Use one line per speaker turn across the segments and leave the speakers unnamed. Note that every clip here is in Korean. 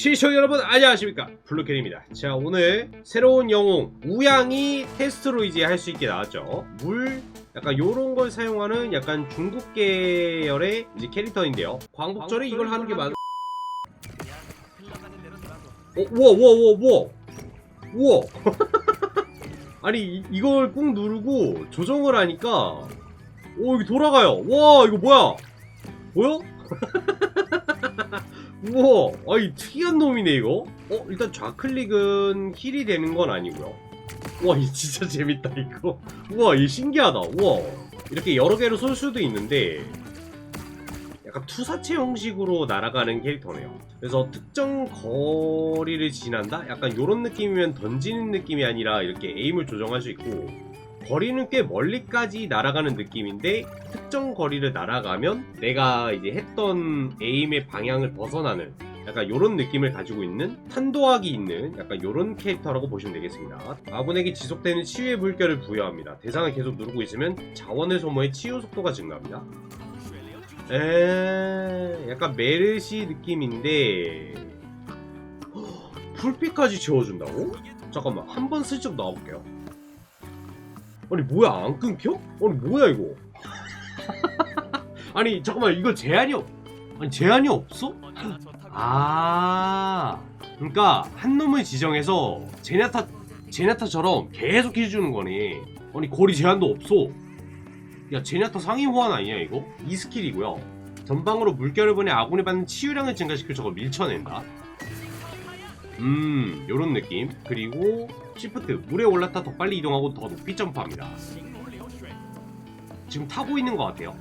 시청자 여러분 안녕하십니까? 블루캐리입니다. 자 오늘 새로운 영웅 우양이 테스트로 이제 할 수 있게 나왔죠. 물 약간 요런 걸 사용하는 약간 중국 계열의 이제 캐릭터인데요. 광복절에 이걸 하는 게 맞... 어, 우와 우와 우와 우와. 우와. 아니 이, 이걸 꾹 누르고 조정을 하니까 오 여기 돌아가요. 와 이거 뭐야? 뭐야? 우와, 아이 특이한 놈이네 이거. 어, 일단 좌클릭은 힐이 되는 건 아니고요. 와, 이 진짜 재밌다 이거. 우와, 이 신기하다. 우와, 이렇게 여러 개로 쏠 수도 있는데 약간 투사체 형식으로 날아가는 캐릭터네요. 그래서 특정 거리를 지난다? 약간 이런 느낌이면 던지는 느낌이 아니라 이렇게 에임을 조정할 수 있고 거리는 꽤 멀리까지 날아가는 느낌인데 특정 거리를 날아가면 내가 이제 했던 에임의 방향을 벗어나는 약간 이런 느낌을 가지고 있는 탄도학이 있는 약간 이런 캐릭터라고 보시면 되겠습니다. 아군에게 지속되는 치유의 물결을 부여합니다. 대상을 계속 누르고 있으면 자원을 소모해 치유 속도가 증가합니다. 에 약간 메르시 느낌인데 헉, 풀빛까지 채워준다고? 잠깐만 한 번 슬쩍 나와볼게요. 아니 뭐야 안 끊겨? 아니 뭐야 이거? 아니 잠깐만 이거 제한이 없 아니 제한이 없어? 아 그러니까 한 놈을 지정해서 제나타 제나타처럼 계속 해주는 거네. 아니 거리 제한도 없어. 야 제나타 상위 호환 아니야 이거? 이 스킬이고요. 전방으로 물결을 보내 아군이 받는 치유량을 증가시켜 저걸 밀쳐낸다. 음 요런 느낌. 그리고 시프트 물에 올라타 더 빨리 이동하고 더 높이 점프합니다. 지금 타고 있는 것 같아요.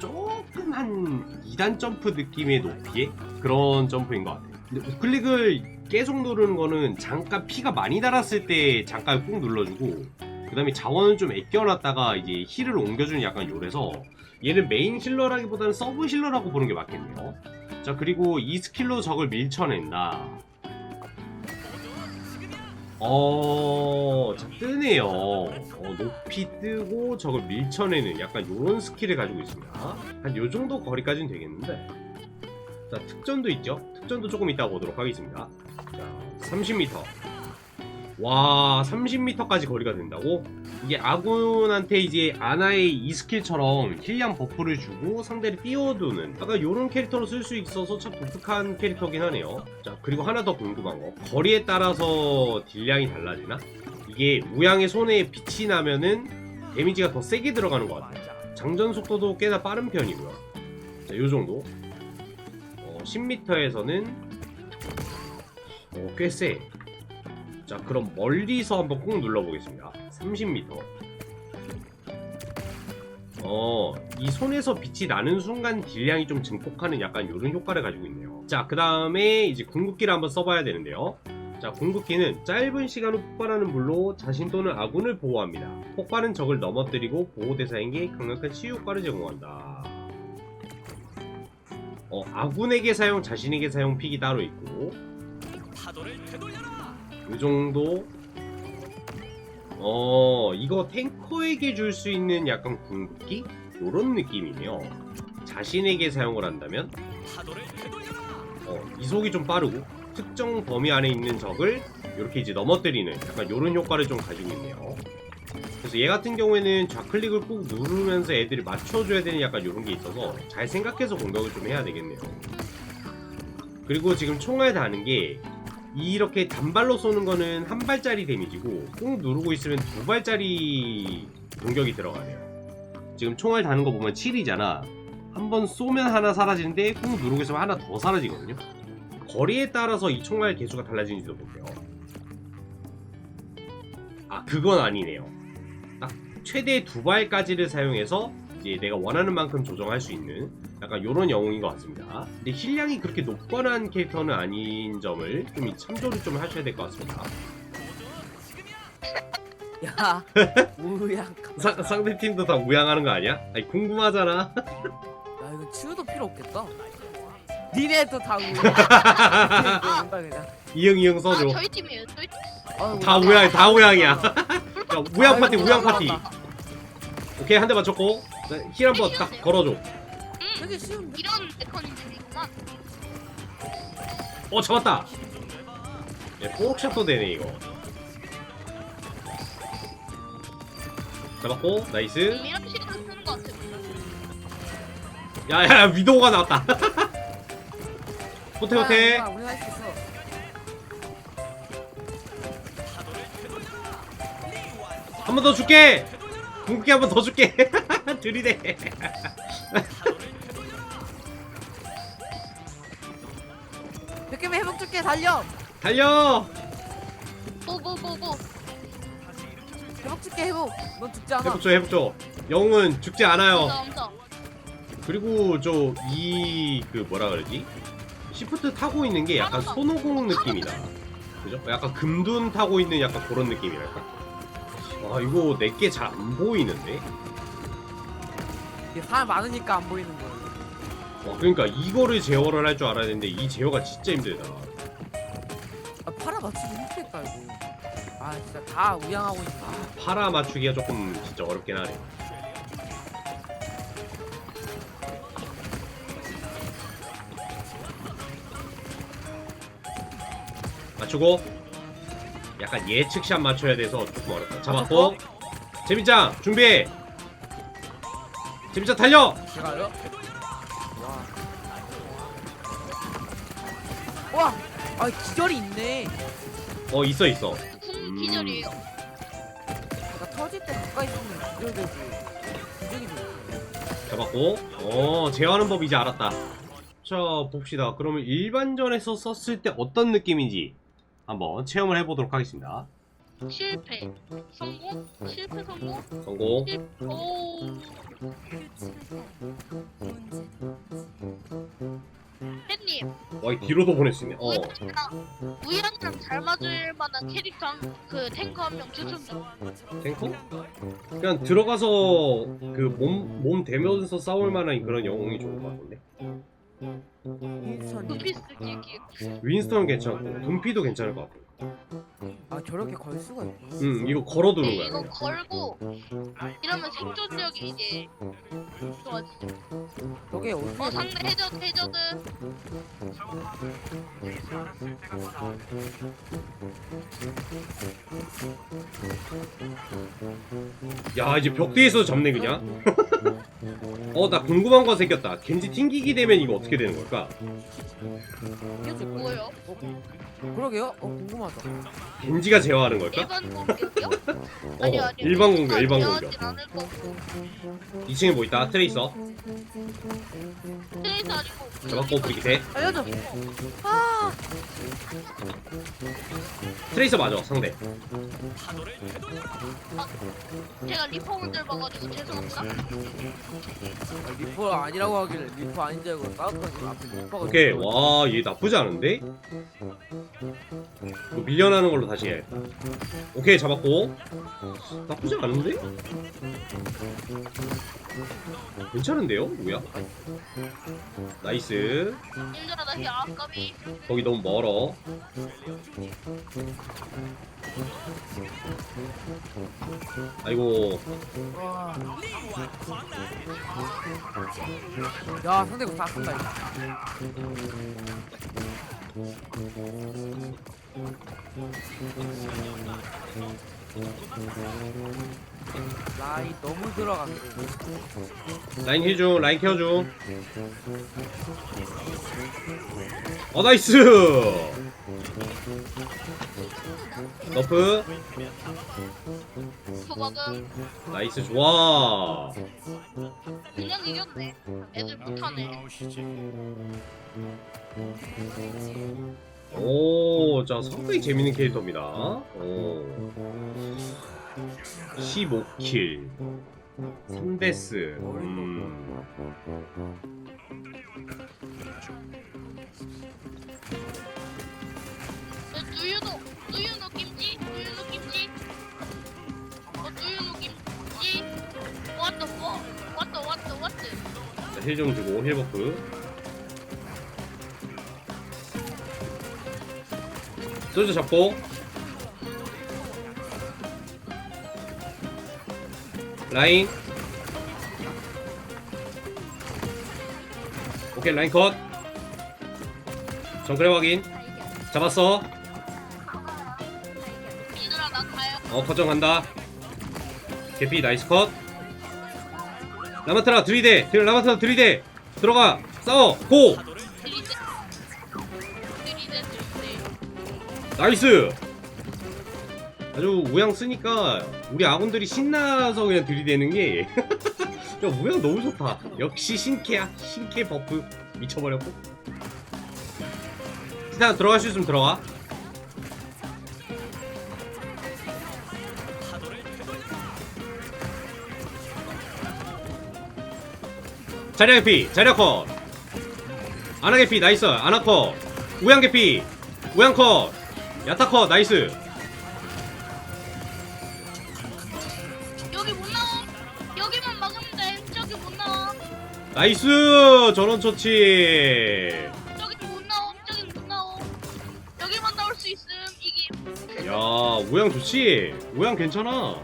조금 한 2단 점프 느낌의 높이의 그런 점프인 것 같아요. 근데 우클릭을 계속 누르는 거는 잠깐 피가 많이 달았을 때 잠깐 꾹 눌러주고 그 다음에 자원을 좀 아껴놨다가 이제 힐을 옮겨주는 약간 요래서 얘는 메인 힐러라기보다는 서브 힐러라고 보는 게 맞겠네요. 자 그리고 이 스킬로 적을 밀쳐낸다. 어, 자, 뜨네요. 어, 높이 뜨고 적을 밀쳐내는 약간 요런 스킬을 가지고 있습니다. 한 요 정도 거리까지는 되겠는데. 자, 특전도 있죠? 특전도 조금 이따 보도록 하겠습니다. 자, 30m. 와, 30m까지 거리가 된다고? 이게 아군한테 이제 아나의 이 스킬처럼 힐량 버프를 주고 상대를 띄워두는 약간 요런 캐릭터로 쓸 수 있어서 참 독특한 캐릭터긴 하네요. 자, 그리고 하나 더 궁금한 거. 거리에 따라서 딜량이 달라지나? 이게 우양의 손에 빛이 나면은 데미지가 더 세게 들어가는 것 같아요. 장전 속도도 꽤나 빠른 편이고요. 자, 요 정도. 어, 10m에서는 어, 꽤 세. 자, 그럼 멀리서 한번 꾹 눌러보겠습니다. 30m. 어, 이 손에서 빛이 나는 순간 딜량이 좀 증폭하는 약간 이런 효과를 가지고 있네요. 자, 그 다음에 이제 궁극기를 한번 써봐야 되는데요. 자, 궁극기는 짧은 시간 후 폭발하는 물로 자신 또는 아군을 보호합니다. 폭발은 적을 넘어뜨리고 보호 대상에게 강력한 치유 효과를 제공한다. 어, 아군에게 사용, 자신에게 사용 픽이 따로 있고. 이 정도 어 이거 탱커에게 줄 수 있는 약간 궁극기? 요런 느낌이네요. 자신에게 사용을 한다면. 어 이속이 좀 빠르고 특정 범위 안에 있는 적을 이렇게 이제 넘어뜨리는 약간 요런 효과를 좀 가지고 있네요. 그래서 얘 같은 경우에는 좌클릭을 꾹 누르면서 애들이 맞춰줘야 되는 약간 요런 게 있어서 잘 생각해서 공격을 좀 해야 되겠네요. 그리고 지금 총알 다는 게 이렇게 단발로 쏘는 거는 한 발짜리 데미지고 꾹 누르고 있으면 두 발짜리 공격이 들어가네요. 지금 총알 다는 거 보면 7이잖아. 한 번 쏘면 하나 사라지는데 꾹 누르고 있으면 하나 더 사라지거든요. 거리에 따라서 이 총알 개수가 달라지는지도 볼게요. 아 그건 아니네요. 딱 최대 두 발까지를 사용해서 이제 내가 원하는 만큼 조정할 수 있는 약간 요런 영웅인 것 같습니다. 근데 힐량이 그렇게 높거나 캐릭터는 아닌 점을 좀 참조를 좀 하셔야 될 것 같습니다.
야, 우양.
사- 상대 팀도 다 우양하는 거 아니야? 아니 궁금하잖아.
야, 이거 치유도 필요 없겠다. 니네도 다 우양. 그냥.
이응 이응
아,
써줘.
저희 팀이에요. 저희 팀.
아이고,
다 우양 다 우양이야. 야, 우양 파티
아이고,
우양 파티. 오케이 한 대 맞췄고 힐 한번 딱 걸어줘.
되게 쉬운데?
이런 메커니즘이구만.
어 잡았다 예, 포록샷도 되네 이거 잡았고 나이스
음, 이런 식으로 쓰는 것 같아.
야야야 위도우가 나왔다 호태 호태
아, 우리 할수 있어.
한 번 더 줄게 궁극기 한 번 더 줄게 들이대
백개미 회복 줄게 달려.
달려
고고고고.
회복 줄게 회복. 넌 죽지 않아.
해복조 해복조 영웅은 죽지 않아요
엄청 엄청.
그리고 저 이 그 뭐라 그러지 시프트 타고 있는 게 약간 손오공 느낌이다 그죠? 약간 금둔 타고 있는 약간 그런 느낌이랄까 아 이거 내게 잘 안 보이는데
이게 사람 많으니까 안 보이는 거야.
와 그러니까 이거를 제어를 할 줄 알아야 되는데 이 제어가 진짜 힘들다.
아, 팔아 맞추기 힘들다 이거. 아 진짜 다 우양하고 있네.
파라 맞추기가 조금 진짜 어렵긴 하네. 맞추고 약간 예측샷 맞춰야 돼서 조금 어렵다. 잡았고. 재민짱 준비해 재민짱 달려
제가요? 와. 와. 아 기절이 있네.
어 있어 있어
궁 기절이에요.
나 터질 때 가까이 있으면 기절되지. 기절이 좋지.
잡았고 어 제어하는 법 이제 알았다 자 봅시다 그러면 일반전에서 썼을 때 어떤 느낌인지 한번 체험을 해보도록 하겠습니다
실패. 성공. 실패 성공.
성공
실. 오. 햇님.
와 뒤로도 보낼 수 있네 어
우연이랑 우연이랑 잘 맞을 만한 캐릭터 한, 그 탱커 한 명 추천 좀.
탱커? 그냥 들어가서 그 몸 몸 대면서 싸울 만한 그런 영웅이 좋은 것 같은데.
두피스 끼기.
윈스턴 괜찮고 둠피도 괜찮을 것 같고
아 저렇게 걸 수가 있구나.
음 이거 걸어두는
네,
거야
이거
그냥.
걸고 이러면 생존력이 이제 좋아지죠.
저게
어
어떻게
상대 해저드 해저드.
야 이제 벽 뒤에서 잡네 그냥 어 나 궁금한 거 생겼다 겐지 튕기기 되면 이거 어떻게 되는 걸까
이게 뭐예요?
그러게요? 어 궁금하다.
겐지가 제어하는 걸까?
일반 공격이요?
어
아니요 아니요.
일반 공격 일반 공격
제어하진 않을 거고.
2층에 뭐 있다 트레이서
트레이서 아니고.
잡았고 브리기테
알려줘. 아
트레이서 맞아 상대
제가 리폼을 들어가지고 죄송합니다.
리퍼 아니라고 하길래 리퍼 아닌 줄 알고 싸웠더니 앞에 리퍼가.
오케이 와 얘 나쁘지 않은데? 이거 밀려나는 걸로 다시 해 오케이 잡았고 나쁘지 않은데? 괜찮은데요? 뭐야? 나이스
힘들어 다시 아까비.
거기 너무 멀어 아이고
와. 야 상대 거다 쓴다 이거. 라이 너무 들어갔어.
라인 힐중 라인 케어중 어 나이스 너프
도박은
나이스 좋아
그냥 이겼네. 애들 못하네.
오, 자 상당히 재밌는 캐릭터입니다. 오. 15킬. 3데스. 음.
어, 누유노 누유노 김치 누유노 김치. 어 누유노 김치. 왔다 뭐 왔다 왔다 왔다.
자, 힐좀 주고 힐 버프. 소주 잡고. 라인. 오케이 라인 컷. 정크레 확인. 잡았어.
얘들아 나 가요
어 거정 간다. 개피 나이스 컷. 라마트라 들이대. 들 라마트라 들이대. 들어가. 싸워. 고.
파도를
들이대. 들이대 들이대.
나이스 아주 우양 쓰니까 우리 아군들이 신나서 그냥 들이대는 게 야, 우양 너무 좋다. 역시 신캐야. 신캐 버프. 미쳐버렸고. 일단 들어갈 수 있으면 들어가. 자리야 개피 자리야 컷. 아나 개피 나이스. 아나 컷. 우양 개피 우양 컷. 야타 컷 나이스
여기만 막으면 돼. 저기 못 나와.
나이스! 전원 처치.
저기 못 나와. 저기 못 나와. 여기만 나올 수 있음. 이기
야 우양 좋지? 우양 괜찮아